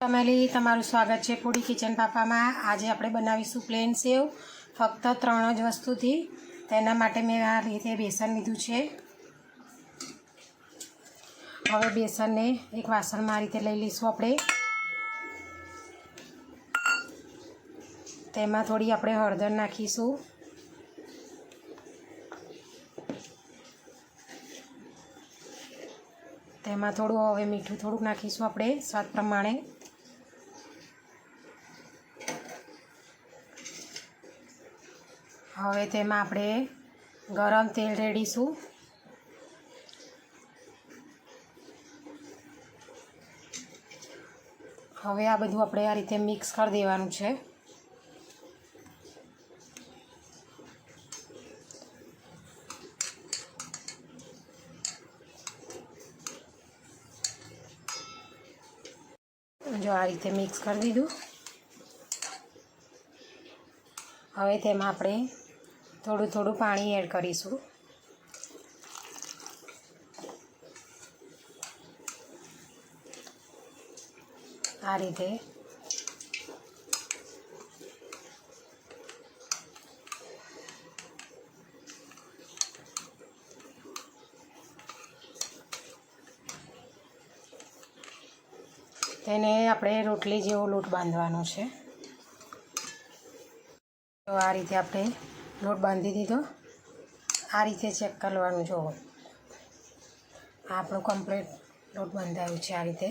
Family, તમારું સ્વાગત છે પૂડી કિચન પાપામાં. આજે આપણે બનાવીશું પ્લેન સેવ, ફક્ત ત્રણ જ વસ્તુથી. તેના માટે મેં આ રીતે બેસન લીધું છે. હવે બેસનને એક વાસણમાં આ રીતે લઈ લઈશું આપણે. તેમાં થોડી આપણે હળદર નાખીશું. તેમાં થોડું, હવે મીઠું થોડુંક નાખીશું આપણે, સ્વાદ પ્રમાણે. હવે તેમાં આપણે ગરમ તેલ રેડીશું. હવે આ બધું આપણે આ રીતે મિક્સ કરી દેવાનું છે. જો આ રીતે મિક્સ કરી દીધું. હવે તેમાં આપણે થોડું થોડું પાણી એડ કરીશું. આ રીતે. તેને આપણે રોટલી જેવો લોટ બાંધવાનો છે. તો આ રીતે આપણે લોટ બાંધી દીધો. આ રીતે ચેક કરવાનું જુઓ આપણું કમ્પ્લીટ લોટ બંધાયું છે આ રીતે.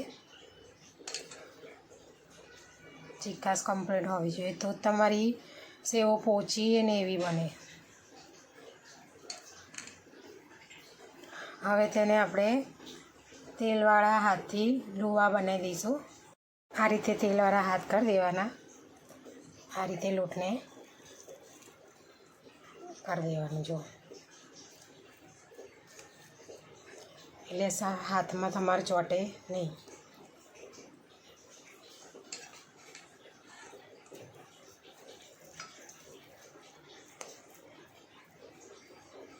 ચિકાસ કમ્પ્લીટ હોવી જોઈએ. તો તમારી સેવો પોચી અને એવી બને. હવે તેને આપણે તેલવાળા હાથથી લુવા બનાવી દઈશું. આ રીતે તેલવાળા હાથ કરી દેવાના. આ રીતે લોટને કરી દેવાનું, જો. એટલે હાથમાં તમારે ચોટે નહીં.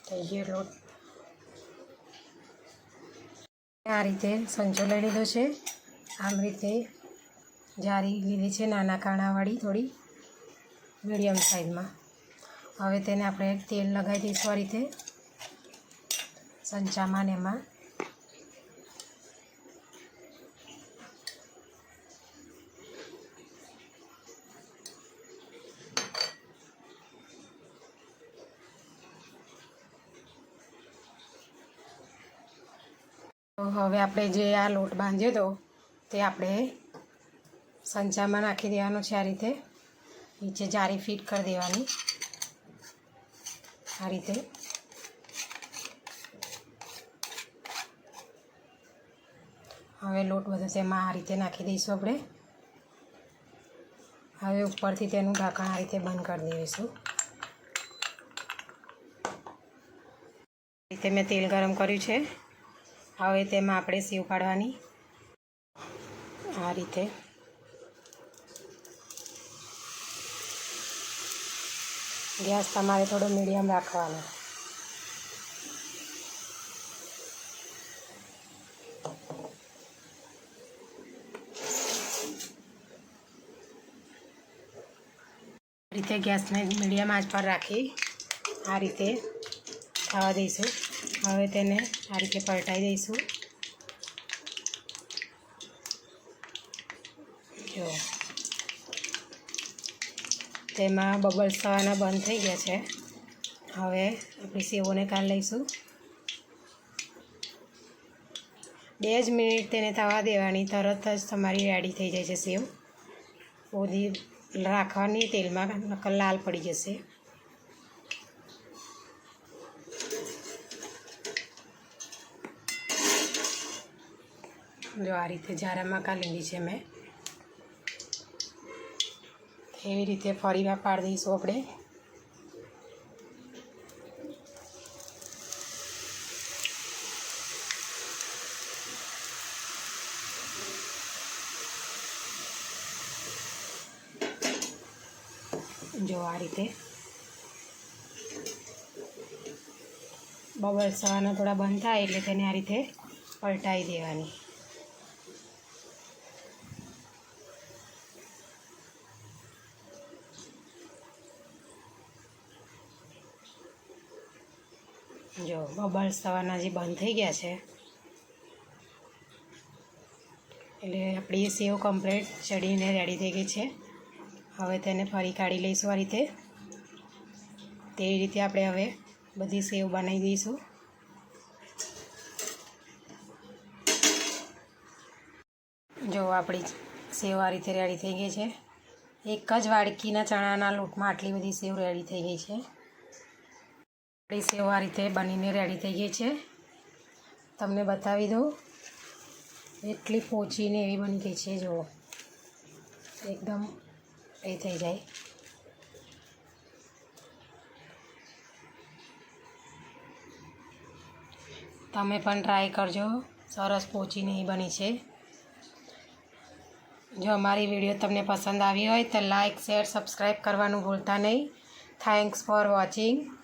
થઈ ગયો લોટ આ રીતે સંચો લઈ લીધો છે. આમ રીતે જારી લીધી છે નાના કાણાવાળી થોડી મીડિયમ સાઇઝમાં હવે તેને આપણે તેલ લગાવી દઈશું આ રીતે. સંચામાં ને એમાં. હવે આપણે જે આ લોટ બાંધ્યો હતો તે આપણે સંચામાં નાખી દેવાનો છે આ રીતે. નીચે જારી ફિટ કરી દેવાની. આ રીતે. હવે લોટ બધો તેમાં આ રીતે નાખી દઈશું આપણે. હવે ઉપરથી તેનું ઢાંકણ આ રીતે બંધ કરી દઈશું. રીતે મેં તેલ ગરમ કર્યું છે. હવે તેમાં આપણે સેવ પાડવાની આ રીતે. ગેસ તમારે થોડો મીડિયમ રાખવાનો. આ રીતે ગેસને મીડિયમ આંચ પર રાખી આ રીતે થવા દઈશું. હવે તેને આ રીતે પલટાઈ દઈશું જો તેમાં બબલ્સ થવાના બંધ થઈ ગયા છે. હવે આપણે સેવોને કાઢી લઈશું. બે જ મિનિટ તેને થવા દેવાની, તરત જ તમારી રેડી થઈ જાય છે સેવ. ઓધી રાખવાની તેલમાં નકલ લાલ પડી જશે. જો આ રીતે જારામાં કાઢી લીધી છે મેં. એવી રીતે ફરી વાર પાડી દઈશું આપણે. જો આ રીતે. બબલ્સ થવાના થોડા બંધ થાય એટલે તેને આ રીતે પલટાઈ દેવાની. જો, બબલ્સ થવાના જે બંધ થઈ ગયા છે. એટલે આપણી સેવ કમ્પ્લેટ ચડીને રેડી થઈ ગઈ છે. હવે તેને ફરી કાઢી લઈશું આ રીતે. તે રીતે આપણે હવે બધી સેવ બનાવી દઈશું. જો, આપણી સેવ આ રીતે રેડી થઈ ગઈ છે. એક જ વાડકીના ચણાના લોટમાં આટલી બધી સેવ રેડી થઈ ગઈ છે. આપણી સેવ આ રીતે બનીને રેડી થઈ ગઈ છે. તમને બતાવી દઉં. એટલી પોચીને એવી બની ગઈ છે, જુઓ. એકદમ એ થઈ જાય. તમે પણ ટ્રાય કરજો. સરસ પોચીને એ બની છે. જો અમારી વીડિયો તમને પસંદ આવી હોય તો લાઇક શેર સબસ્ક્રાઈબ કરવાનું ભૂલતા નહીં. Thanks for watching